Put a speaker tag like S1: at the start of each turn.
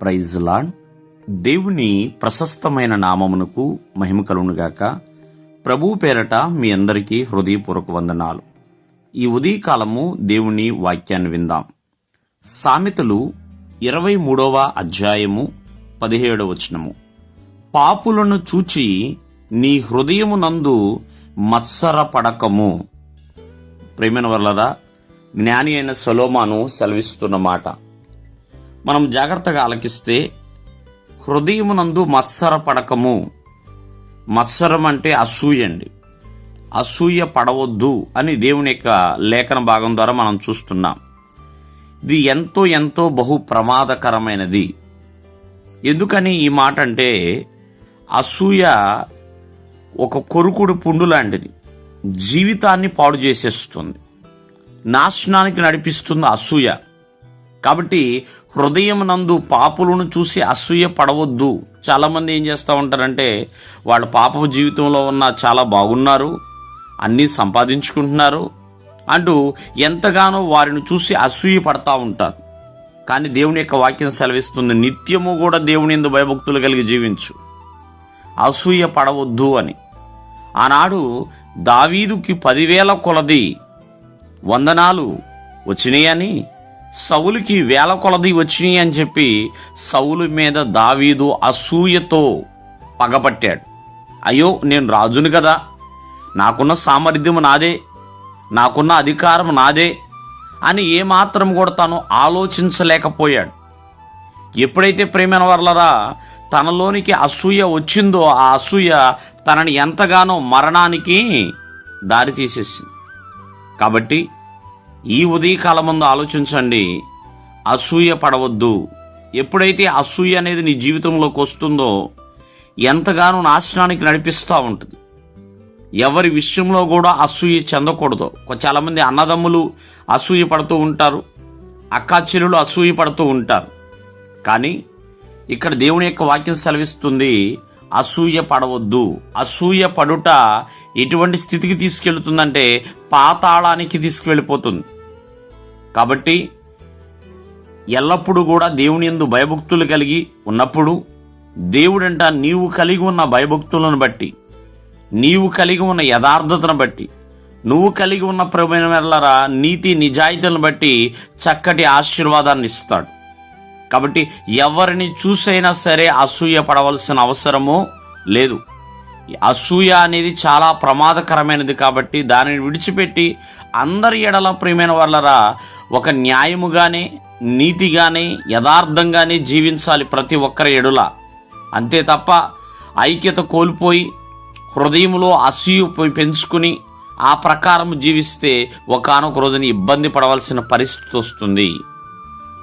S1: Praise lord దేవుని ప్రశస్తమైన నామమునకు మహిమ కలుగునుగాక ప్రభు పేరట మీ అందరికీ హృదయపూర్వక వందనాలు. ఈ ఉదయకాలము దేవుని వాక్యాన్ని విందాం. సామెతలు ఇరవై మూడవ అధ్యాయము పదిహేడవ వచనము. పాపులను చూచి నీ హృదయమునందు మత్సర పడకము. ప్రేమైన వల్లదా జ్ఞాని అయిన సొలోమాను సెలవిస్తున్న మాట. మనం జాగ్రత్తగా ఆలకిస్తే హృదయమునందు మత్సర పడకము. మత్సరం అంటే అసూయ అండి. అసూయ పడవద్దు అని దేవుని యొక్క లేఖన భాగం ద్వారా మనం చూస్తున్నాం. ఇది ఎంతో ఎంతో బహు ప్రమాదకరమైనది. ఎందుకని ఈ మాట అంటే అసూయ ఒక కొరుకుడు పుండు లాంటిది. జీవితాన్ని పాడు చేసేస్తుంది. నాశనానికి నడిపిస్తుంది అసూయ. కాబట్టి హృదయం నందు పాపులను చూసి అసూయ పడవద్దు. చాలామంది ఏం చేస్తూ ఉంటారంటే వాళ్ళ పాప జీవితంలో ఉన్న చాలా బాగున్నారు అన్నీ సంపాదించుకుంటున్నారు అంటూ ఎంతగానో వారిని చూసి అసూయ పడతా ఉంటారు. కానీ దేవుని యొక్క వాక్యం సెలవిస్తుంది నిత్యము కూడా దేవుని ఎందు భయభక్తులు కలిగి జీవించు. అసూయ పడవద్దు అని. ఆనాడు దావీదుకి పదివేల కొలది వందనాలు వచ్చినాయని సౌలుకి వేల కొలది వచ్చినాయి అని చెప్పి సౌలు మీద దావీదు అసూయతో పగపట్టాడు. అయ్యో నేను రాజును కదా. నాకున్న సామర్థ్యం నాదే. నాకున్న అధికారం నాదే అని ఏమాత్రం కూడా తను ఆలోచించలేకపోయాడు. ఎప్పుడైతే ప్రేమైన వర్లరా తనలోనికి అసూయ వచ్చిందో ఆ అసూయ తనని ఎంతగానో మరణానికి దారి తీసేసింది కాబట్టి ఈ ఉదయకాలం ముందు ఆలోచించండి. అసూయ పడవద్దు. ఎప్పుడైతే అసూయ అనేది నీ జీవితంలోకి వస్తుందో ఎంతగానో నాశనానికి నడిపిస్తూ ఉంటుంది. ఎవరి విషయంలో కూడా అసూయ చెందకూడదు. చాలామంది అన్నదమ్ములు అసూయ పడుతూ ఉంటారు. అక్కాచెల్లులు అసూయ పడుతూ ఉంటారు. కానీ ఇక్కడ దేవుని యొక్క వాక్యం సెలవిస్తుంది అసూయ పడవద్దు. అసూయ పడుట ఎటువంటి స్థితికి తీసుకెళ్తుందంటే పాతాళానికి తీసుకువెళ్ళిపోతుంది. కాబట్టి ఎల్లప్పుడూ కూడా దేవుని యందు భయభక్తులు కలిగి ఉన్నప్పుడు దేవుడంట నీవు కలిగి ఉన్న భయభక్తులను బట్టి నీవు కలిగి ఉన్న యథార్థతను బట్టి నువ్వు కలిగి ఉన్న ప్రమైన నీతి నిజాయితీలను బట్టి చక్కటి ఆశీర్వాదాన్ని ఇస్తాడు. కాబట్టి ఎవరిని చూసైనా సరే అసూయ పడవలసిన అవసరము లేదు. అసూయ అనేది చాలా ప్రమాదకరమైనది కాబట్టి దానిని విడిచిపెట్టి అందరి ఎడల ప్రియమైన వాళ్ళరా ఒక న్యాయముగానే నీతిగానే యథార్థంగానే జీవించాలి ప్రతి ఒక్కరి ఎడుల. అంతే తప్ప ఐక్యత కోల్పోయి హృదయంలో అసూయ పెంచుకుని ఆ ప్రకారం జీవిస్తే ఒకనొక రోజున ఇబ్బంది పడవలసిన పరిస్థితి వస్తుంది.